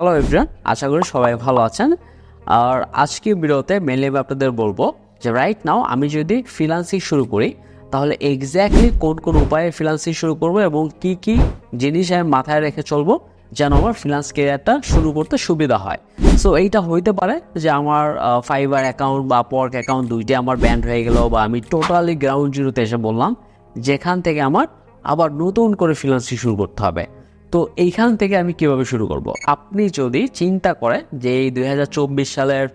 Hello everyone আশা করি সবাই ভালো আছেন। আর আজকে ভিডিওতে মেনলি আমি আপনাদের বলব যে রাইট নাও আমি যদি ফ্রিলান্সিং শুরু করি, তাহলে এক্স্যাক্টলি কোন কোন উপায়ে ফ্রিলান্সিং শুরু করব এবং কি কি জিনিস আমি মাথায় রেখে চলবো যেন আমার ফ্রিলান্স কেরিয়ারটা শুরু করতে সুবিধা হয়। সো এইটা হইতে পারে যে আমার ফাইবার অ্যাকাউন্ট বা পর্ক অ্যাকাউন্ট দুইটাই আমার ব্যান্ড হয়ে গেল বা আমি টোটালি গ্রাউন্ড জিরোতে এসে বললাম, যেখান থেকে আমার আবার নতুন করে ফ্রিলান্সিং শুরু করতে হবে। তো এইখান থেকে আমি কীভাবে শুরু করব? আপনি যদি চিন্তা করেন যে এই দুই হাজার চব্বিশ সালের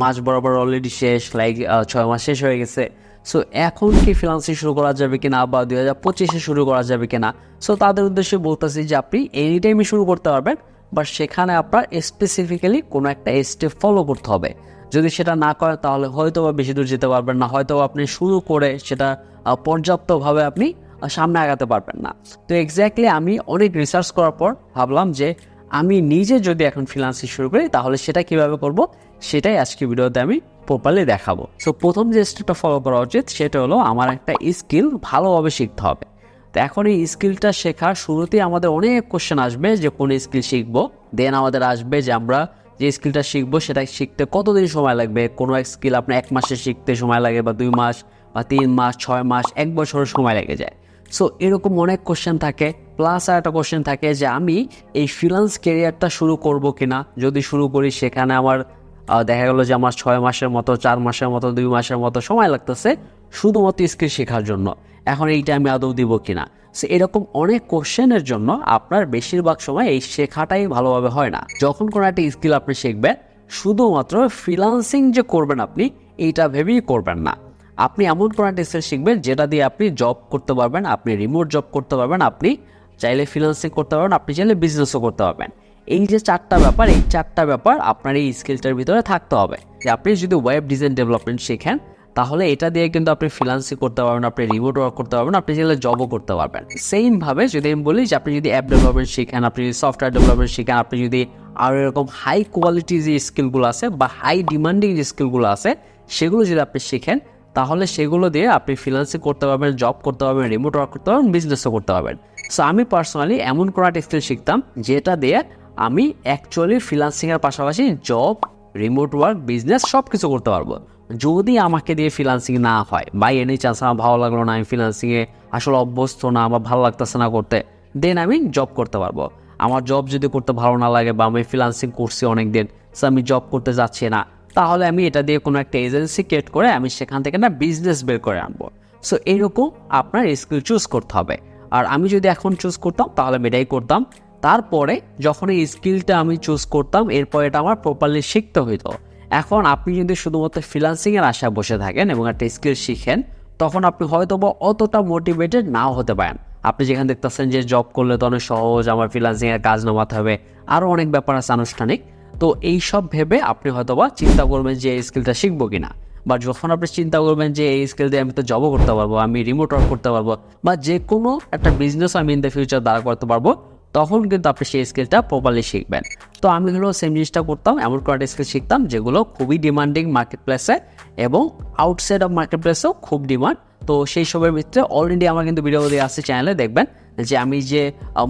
মাস বরাবর অলরেডি শেষ লাইক ছয় মাস শেষ হয়ে গেছে সো এখন কি ফ্রিলান্সিং শুরু করা যাবে কিনা বা দুই হাজার পঁচিশে শুরু করা যাবে কিনা? সো তাদের উদ্দেশ্যে বলতেছি যে আপনি এনি টাইমে শুরু করতে পারবেন বাট সেখানে আপনার স্পেসিফিক্যালি কোনো একটা স্টেপ ফলো করতে হবে। যদি সেটা না করেন, তাহলে হয়তো বা বেশি দূর যেতে পারবেন না হয়তো বা আপনি শুরু করে সেটা পর্যাপ্তভাবে আপনি সামনে আগাতে পারবেন না। তো এক্স্যাক্টলি আমি অনেক রিসার্চ করার পর ভাবলাম যে আমি নিজে যদি এখন ফ্রিলান্সিং শুরু করি, তাহলে সেটা কীভাবে করব? সেটাই আজকে ভিডিওতে আমি প্রপারলি দেখাবো। সো প্রথম যে স্টেপটা ফলো করা উচিত, সেটা হলো আমার একটা স্কিল ভালোভাবে শিখতে হবে। তো এখন এই স্কিলটা শেখার শুরুতেই আমাদের অনেক কোশ্চেন আসবে যে কোন স্কিল শিখব? দেন আমাদের আসবে যে আমরা যে স্কিলটা শিখব, সেটা শিখতে কতদিন সময় লাগবে? কোনো এক স্কিল আপনার এক মাসে শিখতে সময় লাগে বা দুই মাস বা তিন মাস, ছয় মাস, এক বছর সময় লেগে যায়। সো এরকম অনেক কোশ্চেন থাকে প্লাস আর একটা কোশ্চেন থাকে যে আমি এই ফ্রিলান্স কেরিয়ারটা শুরু করব কিনা? যদি শুরু করি সেখানে আমার দেখা গেলো যে আমার ছয় মাসের মতো, চার মাসের মতো, দুই মাসের মতো সময় লাগতেছে শুধুমাত্র স্কিল শেখার জন্য। এখন এইটা আমি আদৌ দিব কিনা? সো এরকম অনেক কোশ্চেনের জন্য আপনার বেশিরভাগ সময় এই শেখাটাই ভালোভাবে হয় না। যখন কোনো একটা স্কিল আপনি শিখবেন, শুধুমাত্র ফ্রিলান্সিং যে করবেন আপনি, এইটা ভেবেই করবেন না। আপনি এমন একটা স্কিল শিখবেন যেটা দিয়ে আপনি জব করতে পারবেন, আপনি রিমোট জব করতে পারবেন, আপনি চাইলে ফ্রিলান্সিং করতে পারবেন, আপনি চাইলে বিজনেসও করতে পারবেন। এই যে চারটা ব্যাপার, এই চারটা ব্যাপার আপনার এই স্কিলটার ভিতরে থাকতে হবে। যে আপনি যদি ওয়েব ডিজাইন ডেভেলপমেন্ট শেখেন, তাহলে এটা দিয়ে কিন্তু আপনি ফ্রিলান্সিং করতে পারবেন, আপনি রিমোট ওয়ার্ক করতে পারবেন, আপনি চাইলে জবও করতে পারবেন। সেম ভাবে যদি আমি বলি যে আপনি যদি অ্যাপ ডেভেলপমেন্ট শিখেন, আপনি যদি সফটওয়্যার ডেভেলপমেন্ট শিখেন, আপনি যদি আরও এরকম হাই কোয়ালিটি যে স্কিলগুলো আছে বা হাই ডিমান্ডিং যে স্কিলগুলো আছে, সেগুলো যদি আপনি শিখেন তাহলে সেগুলো দিয়ে আপনি ফ্রিলান্সিং করতে পারবেন জব করতে পারবেন রিমোট ওয়ার্ক করতে পারবেন বিজনেসও করতে পারবেন। সো আমি পার্সোনালি এমন কোনো একটা স্কিল শিখতাম যেটা দিয়ে আমি অ্যাকচুয়ালি ফ্রিলান্সিংয়ের পাশাপাশি জব রিমোট ওয়ার্ক বিজনেস সব কিছু করতে পারব। যদি আমাকে দিয়ে ফ্রিলান্সিং না হয় বা এনি চান্স আমার ভালো লাগল না আমি ফ্রিলান্সিংয়ে আসলে অভ্যস্ত না আমার ভালো লাগতেছে না করতে দেন আমি জব করতে পারব। আমার জব যদি করতে ভালো না লাগে বা আমি ফ্রিলান্সিং করছি অনেক দিন সো আমি জব করতে যাচ্ছি না তাহলে আমি এটা দিয়ে কোনো একটা এজেন্সি ক্রিয়েট করে আমি সেখান থেকে না বিজনেস বের করে আনব। সো এরকম আপনার স্কিল চুজ করতে হবে। আর আমি যদি এখন চুজ করতাম, তাহলে আমি এটাই করতাম। তারপরে যখন এই স্কিলটা আমি চুজ করতাম, এরপর এটা আমার প্রপারলি শিখতে হইতো। এখন আপনি যদি শুধুমাত্র ফ্রিলান্সিংয়ের আশায় বসে থাকেন এবং একটা স্কিল শিখেন, তখন আপনি হয়তো বা অতটা মোটিভেটেড নাও হতে পারেন। আপনি যেখানে দেখতেছেন যে জব করলে তো অনেক সহজ, আমার ফ্রিলান্সিংয়ের কাজ নামাতে হবে। আরও অনেক ব্যাপার আছে আনুষ্ঠানিক। তো এই সব ভেবে আপনি হয়তোবা চিন্তা করবেন যে এই স্কিলটা শিখব কিনা। বা যখন আপনি চিন্তা করবেন যে এই স্কিল দিয়ে আমি তো জবও করতে পারব, আমি রিমোট ওয়ার্ক করতে পারব, বা যে কোনো একটা বিজনেস আমি ইন দ্য ফিউচার দাঁড়া করতে পারব, তখন কিন্তু আপনি সেই স্কিলটা প্রপারলি শিখবেন। তো আমি হলো সেম জিনিসটা করতাম, এমন কোনো একটা স্কিল শিখতাম যেগুলো খুবই ডিমান্ডিং মার্কেট প্লেসে এবং আউটসাইড অফ মার্কেট প্লেসেও খুব ডিমান্ড তো সেই সবের ভিতরে অলরেডি আমার কিন্তু ভিডিও দিয়ে আসছে চ্যানেলে দেখবেন যে আমি যে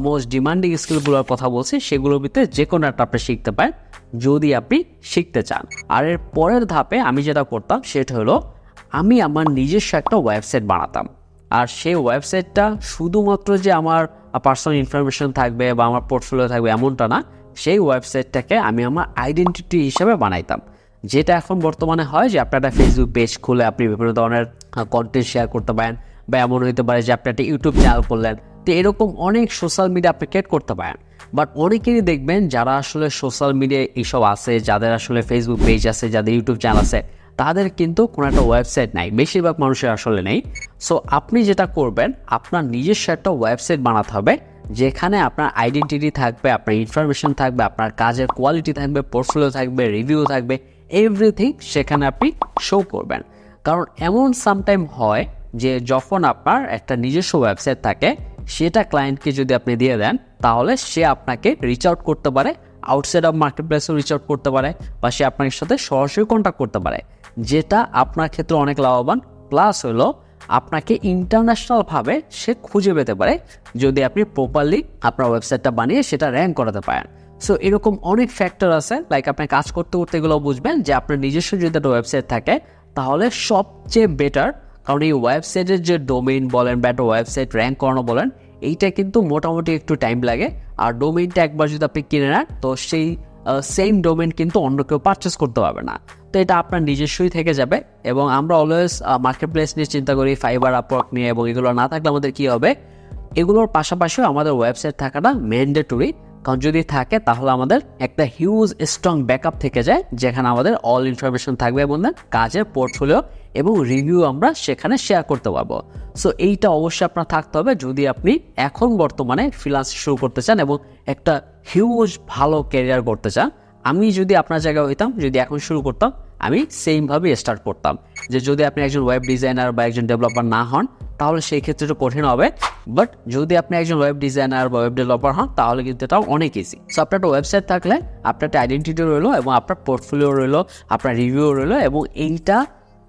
মোস্ট ডিমান্ডিং স্কিলগুলোর কথা বলছি, সেগুলোর ভিতরে যে কোনো একটা আপনি শিখতে পারেন। যদি আপনি শিখতে চান। আর এর পরের ধাপে আমি যেটা করতাম, সেটা হলো আমি আমার নিজস্ব একটা ওয়েবসাইট বানাতাম। আর সেই ওয়েবসাইটটা শুধুমাত্র যে আমার পার্সোনাল ইনফরমেশন থাকবে বা আমার পোর্টফোলিও থাকবে এমনটা না, সেই ওয়েবসাইটটাকে আমি আমার আইডেন্টিটি হিসেবে বানাইতাম। যেটা এখন বর্তমানে হয় যে আপনি একটা ফেসবুক পেজ খুলে আপনি বিভিন্ন ধরনের কন্টেন্ট শেয়ার করতে পারেন বা এমন হতে পারে যে আপনি একটা ইউটিউব চ্যানেল করলেন তো এরকম অনেক সোশ্যাল মিডিয়া আপনি ক্রিয়েট করতে পারেন। বাট অনেকেরই দেখবেন যারা আসলে সোশ্যাল মিডিয়ায় এইসব আছে, যাদের আসলে ফেসবুক পেজ আছে, যাদের ইউটিউব চ্যানেল আছে, তাদের কিন্তু কোনো একটা ওয়েবসাইট নাই। বেশিরভাগ মানুষের আসলে নেই। সো আপনি যেটা করবেন, আপনার নিজস্ব একটা ওয়েবসাইট বানাতে হবে, যেখানে আপনার আইডেন্টিটি থাকবে, আপনার ইনফরমেশন থাকবে, আপনার কাজের কোয়ালিটি থাকবে পোর্টফোলিও থাকবে রিভিউ থাকবে এভরিথিং সেখানে আপনি শো করবেন। কারণ এমন সামটাইম হয় যে যখন আপনার একটা নিজস্ব ওয়েবসাইট থাকে সেটা ক্লায়েন্টকে যদি আপনি দিয়ে দেন, তাহলে সে আপনাকে রিচ আউট করতে পারে আউটসাইড অফ মার্কেট প্লেসেও রিচ আউট করতে পারে, বা সে আপনার সাথে সরাসরি কন্ট্যাক্ট করতে পারে। যেটা আপনার ক্ষেত্রে অনেক লাভবান প্লাস হলো আপনাকে ইন্টারন্যাশনালভাবে সে খুঁজে পেতে পারে, যদি আপনি প্রপারলি আপনার ওয়েবসাইটটা বানিয়ে সেটা র্যাঙ্ক করাতে পারেন। সো এরকম অনেক ফ্যাক্টর আছে লাইক আপনি কাজ করতে করতে এগুলো বুঝবেন যে আপনার নিজস্ব যদি একটা ওয়েবসাইট থাকে, তাহলে সবচেয়ে বেটার কারণ এই ওয়েবসাইটের যে ডোমেইন বলেন বা একটা ওয়েবসাইট র্যাঙ্ক করানো বলেন, এইটা কিন্তু মোটামুটি একটু টাইম লাগে। আর ডোমেইনটা একবার যদি আপনি কিনে নেন, তো সেই সেম ডোমেন কিন্তু অন্য কেউ পারচেস করতে পারবে না। তো এটা আপনার নিজস্বই থেকে যাবে এবং আমরা অলওয়েজ মার্কেট প্লেস নিয়ে চিন্তা করি ফাইবার আপওয়ার্ক নিয়ে এবং এগুলো না থাকলে আমাদের কী হবে? এগুলোর পাশাপাশিও আমাদের ওয়েবসাইট থাকাটা ম্যান্ডেটরি কারণ যদি থাকে, তাহলে আমাদের একটা হিউজ স্ট্রং ব্যাকআপ থেকে যায়, যেখানে আমাদের অল ইনফরমেশন থাকবে এবং কাজের পোর্টফোলিও এবং রিভিউ আমরা সেখানে শেয়ার করতে পারব। সো এইটা অবশ্যই আপনার থাকতে হবে। যদি আপনি এখন বর্তমানে ফ্রিলান্স শুরু করতে চান এবং একটা হিউজ ভালো ক্যারিয়ার করতে চান, আমি যদি আপনার জায়গায় হইতাম, যদি এখন শুরু করতাম আমি সেমভাবে স্টার্ট করতাম। যে যদি আপনি একজন ওয়েব ডিজাইনার বা একজন ডেভেলপার না হন, তাহলে সেই ক্ষেত্রে একটু কঠিন হবে। বাট যদি আপনি একজন ওয়েব ডিজাইনার বা ওয়েব ডেভেলপার হন, তাহলে কিন্তু এটাও অনেক ইজি সো আপনার একটা ওয়েবসাইট থাকলে আপনার একটা আইডেন্টিটি রইল এবং আপনার পোর্টফোলিও রইল, আপনার রিভিউ রইল এবং এইটা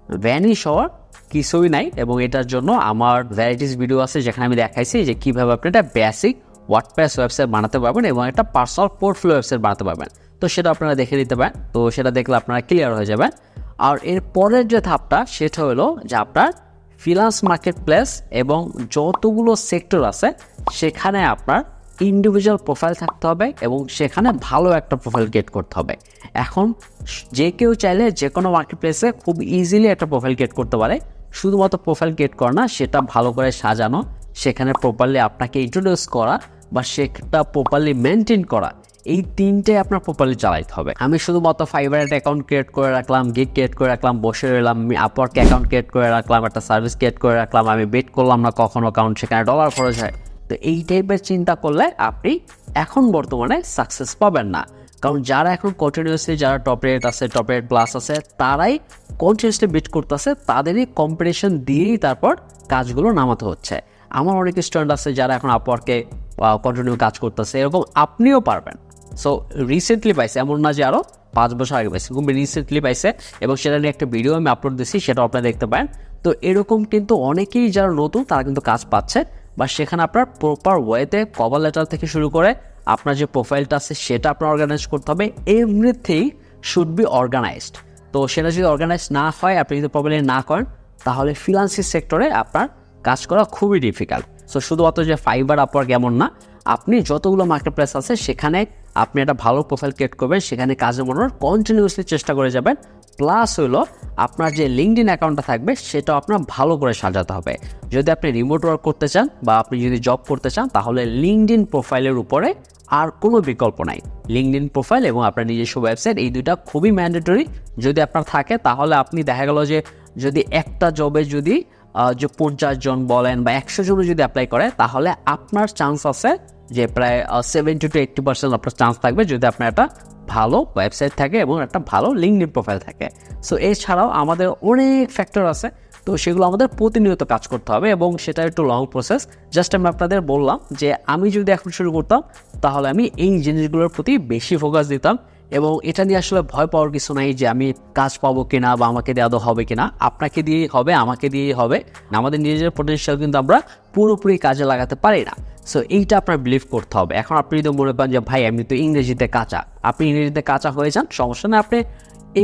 ভ্যানিশ হওয়ার কিছুই নাই এবং এটার জন্য আমার ভ্যারাইটিস ভিডিও আছে যেখানে আমি দেখাইছি যে কীভাবে আপনি একটা বেসিক ওয়ার্ডপ্রেস ওয়েবসাইট বানাতে পারবেন এবং একটা পার্সোনাল পোর্টফোলিও ওয়েবসাইট বানাতে পারবেন। তো সেটা আপনারা দেখে নিতে পারেন। তো সেটা দেখলে আপনারা ক্লিয়ার হয়ে যাবেন। আর এর পরের যে ধাপটা, সেটা হলো যে আপনার ফিনান্স মার্কেট প্লেস এবং যতগুলো সেক্টর আছে, সেখানে আপনার ইন্ডিভিজুয়াল প্রোফাইল থাকতে হবে এবং সেখানে ভালো একটা প্রোফাইল গেট করতে হবে। এখন যে কেউ চাইলে যে কোনো মার্কেট প্লেসে খুব ইজিলি একটা প্রোফাইল গেট করতে পারে। শুধুমাত্র প্রোফাইল গেট করা না, সেটা ভালো করে সাজানো, সেখানে প্রপারলি আপনাকে ইন্ট্রোডিউস করা বা সেটা প্রপারলি মেনটেন করা। এই তিনটে আপনার প্রপারলি চালাইতে হবে। আমি শুধুমাত্র ফাইবার একটা অ্যাকাউন্ট ক্রিয়েট করে রাখলাম গিগ ক্রিয়েট করে রাখলাম, বসে রইলাম, আমি আপওয়ার্ক অ্যাকাউন্ট ক্রিয়েট করে রাখলাম, একটা সার্ভিস ক্রিয়েট করে রাখলাম, আমি বেট করলাম না কখনো অ্যাকাউন্ট সেখানে ডলার খরচ হয়। তো এই টাইপের চিন্তা করলে আপনি এখন বর্তমানে সাকসেস পাবেন না। কারণ যারা এখন কন্টিনিউসলি যারা টপ রেট আছে টপ রেট প্লাস আছে, তারাই কন্টিনিউসলি বিট করতেছে, তাদেরই কম্পিটিশন দিয়েই তারপর কাজগুলো নামাতে হচ্ছে। আমার অনেক স্টুডেন্ট আছে যারা এখন আপওয়ার্কে কন্টিনিউ কাজ করতেছে, এরকম আপনিও পারবেন। সো রিসেন্টলি পাইছে, এমন না যে আরও পাঁচ বছর আগে পাইছে, খুব রিসেন্টলি পাইছে, এবং সেটা নিয়ে একটা ভিডিও আমি আপলোড দিচ্ছি সেটা আপনারা দেখতে পারেন। তো এরকম কিন্তু অনেকেই যারা নতুন, তারা কিন্তু কাজ পাচ্ছে, বা সেখানে আপনার প্রপার ওয়েতে কভার লেটার থেকে শুরু করে আপনার যে প্রোফাইলটা আছে, সেটা আপনার অর্গানাইজ করতে হবে। এভরিথিং শুড বি অর্গানাইজড তো সেটা যদি অর্গানাইজ না হয়, আপনি যদি প্রবলেম না করেন, তাহলে ফিনান্সিয়াল সেক্টরে আপনার কাজ করা খুবই ডিফিকাল্ট সো শুধুমাত্র যে ফাইবার আপওয়ার্ক এমন না, আপনি যতগুলো মার্কেট প্লেস আছে, সেখানে আপনি একটা ভালো প্রোফাইল ক্রিয়েট করবেন, সেখানে কাজে মনোর কন্টিনিউসলি চেষ্টা করে যাবেন। প্লাস হলো আপনার যে লিঙ্কডিন অ্যাকাউন্টটা থাকবে, সেটাও আপনার ভালো করে সাজাতে হবে। যদি আপনি রিমোট ওয়ার্ক করতে চান বা আপনি যদি জব করতে চান, তাহলে লিঙ্কডিন প্রোফাইলের উপরে আর কোনো বিকল্প নাই। লিঙ্কডিন প্রোফাইল এবং আপনার নিজস্ব ওয়েবসাইট এই দুইটা খুবই ম্যান্ডেটরি যদি আপনার থাকে, তাহলে আপনি দেখা গেল যে যদি একটা জবে যদি যে পঞ্চাশ জন বলেন বা একশো জন যদি অ্যাপ্লাই করে, তাহলে আপনার চান্স আছে যে প্রায় সেভেন্টি টু এইট্টি পার্সেন্ট আপনার চান্স থাকবে যদি আপনার একটা ভালো ওয়েবসাইট থাকে এবং একটা ভালো লিঙ্কডিন প্রোফাইল থাকে। সো এছাড়াও আমাদের অনেক ফ্যাক্টর আছে, তো সেগুলো আমাদের প্রতিনিয়ত কাজ করতে হবে এবং সেটা একটু লং প্রসেস জাস্ট আমি আপনাদের বললাম যে আমি যদি এখন শুরু করতাম, তাহলে আমি এই জিনিসগুলোর প্রতি বেশি ফোকাস দিতাম। এবং এটা নিয়ে আসলে ভয় পাওয়ার কিছু নাই যে আমি কাজ পাবো কিনা বা আমাকে দেওয়া হবে কিনা। আপনাকে দিয়েই হবে, আমাকে দিয়েই হবে। আমাদের নিজের পোটেনশিয়াল কিন্তু আমরা পুরোপুরি কাজে লাগাতে পারি না। সো এইটা আপনার বিলিভ করতে হবে। এখন আপনি যদি মনে করেন যে, ভাই, আমি তো ইংরেজিতে কাঁচা। আপনি ইংরেজিতে কাঁচা হয়ে যান, সমস্যা না আপনি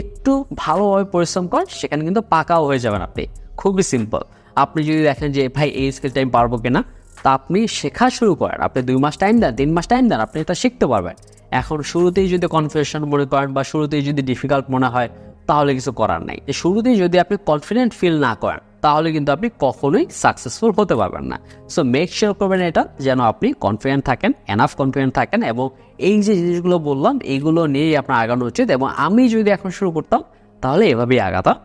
একটু ভালোভাবে পরিশ্রম করেন, সেখানে কিন্তু পাকাও হয়ে যাবেন আপনি। খুবই সিম্পল আপনি যদি দেখেন যে, ভাই, এই স্কিলটা আমি পারব কিনা? তা আপনি শেখা শুরু করেন। আপনি দুই মাস টাইম দেন, তিন মাস টাইম দেন, আপনি এটা শিখতে পারবেন। এখন শুরুতেই যদি কনফিউশন মনে করেন বা শুরুতেই যদি ডিফিকাল্ট মনে হয়, তাহলে কিছু করার নাই। শুরুতেই যদি আপনি কনফিডেন্ট ফিল না করেন, তাহলে কিন্তু আপনি কখনোই সাকসেসফুল হতে পারবেন না। সো মেক শিওর করবেন এটা, যেন আপনি কনফিডেন্ট থাকেন এনাফ কনফিডেন্ট থাকেন এবং এই যে জিনিসগুলো বললাম এইগুলো নিয়েই আপনার আগানো উচিত এবং আমি যদি এখন শুরু করতাম, তাহলে এভাবেই আগাতাম।